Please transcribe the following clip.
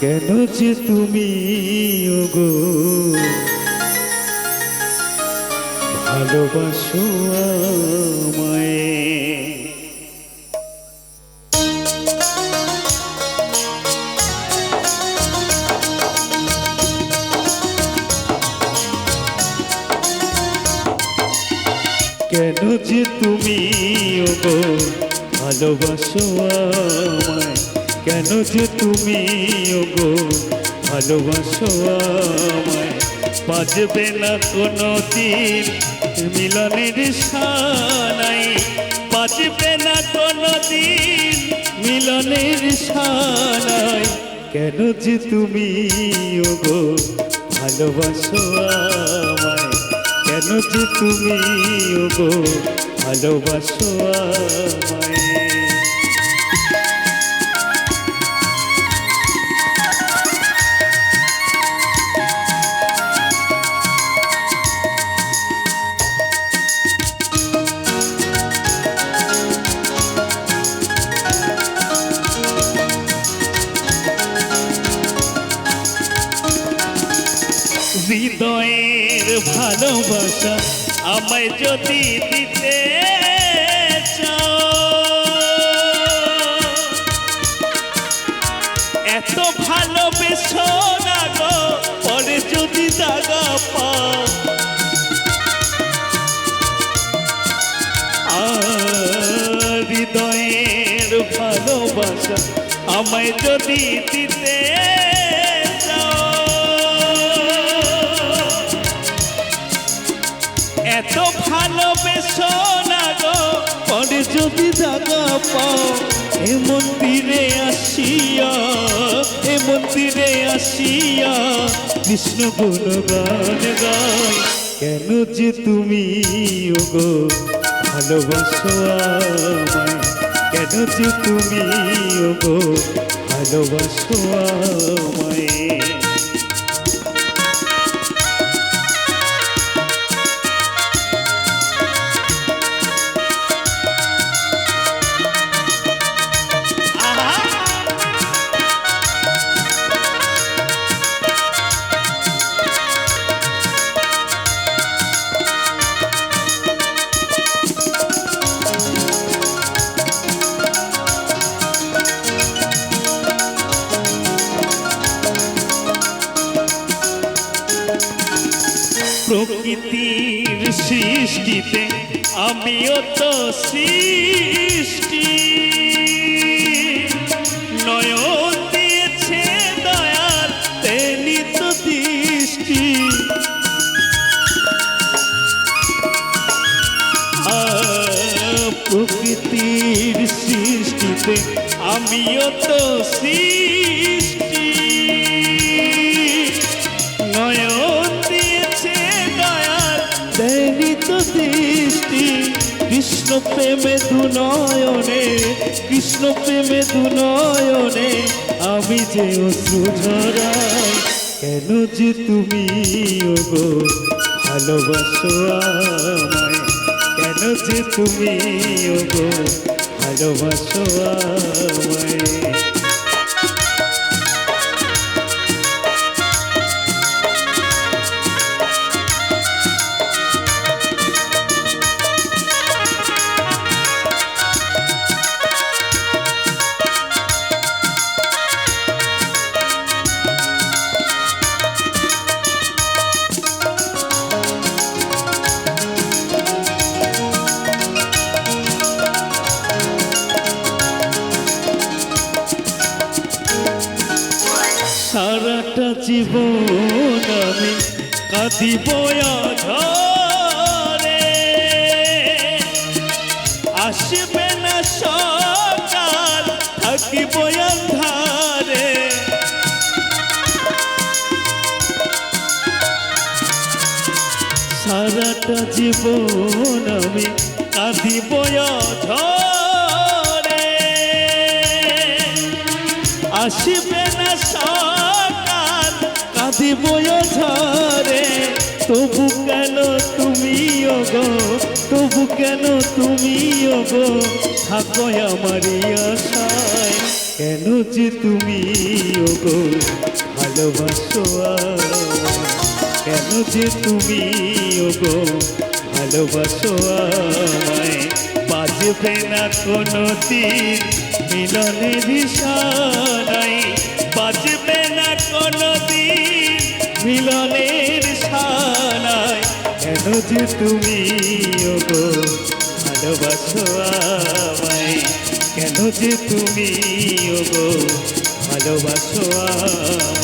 কেন যে তুমি ওগো? ভালোবাসো আমায়। কেন যে তুমি ওগো? ভালোবাসো কেন যে তুমি ওগো? ভালোবাসো আমায়। বাজবে না কোনো দিন মিলনের সানাই বাজবে না কোনো দিন মিলনের সানাই কেন যে তুমি ওগো? ভালোবাসো আমায়। কেন যে তুমি ওগো? ভালোবাসো আমায়। হৃদয়ের ভালোবাসা আমায় যদি দিতে এত গো, পরে যদি দাগা পাও। হৃদয়ের ভালোবাসা আমায় যদি দিতে পাও এ মন্দিরে আসিয়া, এ মন্দিরে আসিয়া কৃষ্ণ গুণগান গাই। কেন যে তুমি, ওগো, ভালোবাসো আমায়? কেন যে তুমি, ওগো, ভালোবাসো আমায়? প্রকৃতির সৃষ্টিতে আমিও তো সৃষ্টি। নয়ন দিয়েছে দয়াল তেনি তো দৃষ্টি প্রকৃতির সৃষ্টিতে আমিও তো সৃষ্টি। কৃষ্ণ প্রেমে দুনয়নে কৃষ্ণ প্রেমে দুনয়নে, আমি যে ঝরাই, কেন যে তুমি গো ভালোবাসো আমায়? কেন যে তুমি গো ভালোবাসো আমায়? জীবন আমি কাঁদিব ঝরে আসবে না সকাল, থাকিব অন্ধারে। সারাটা জীবন আমি কাঁদিব ঝরে আসবে না সকাল ঝরে তবু কেন তুমি গো? তবু কেন কেন যে তুমি ওগো ভালোবাসো? কেন যে ভালোবাসো বাজবে না কোনো দিন, মিলনের সানাই বাজবে মিলনের সানায় কেন যে তুমি ওগো ভালোবাসো আমায়? কেন যে তুমি ওগো ভালোবাসো আমায়?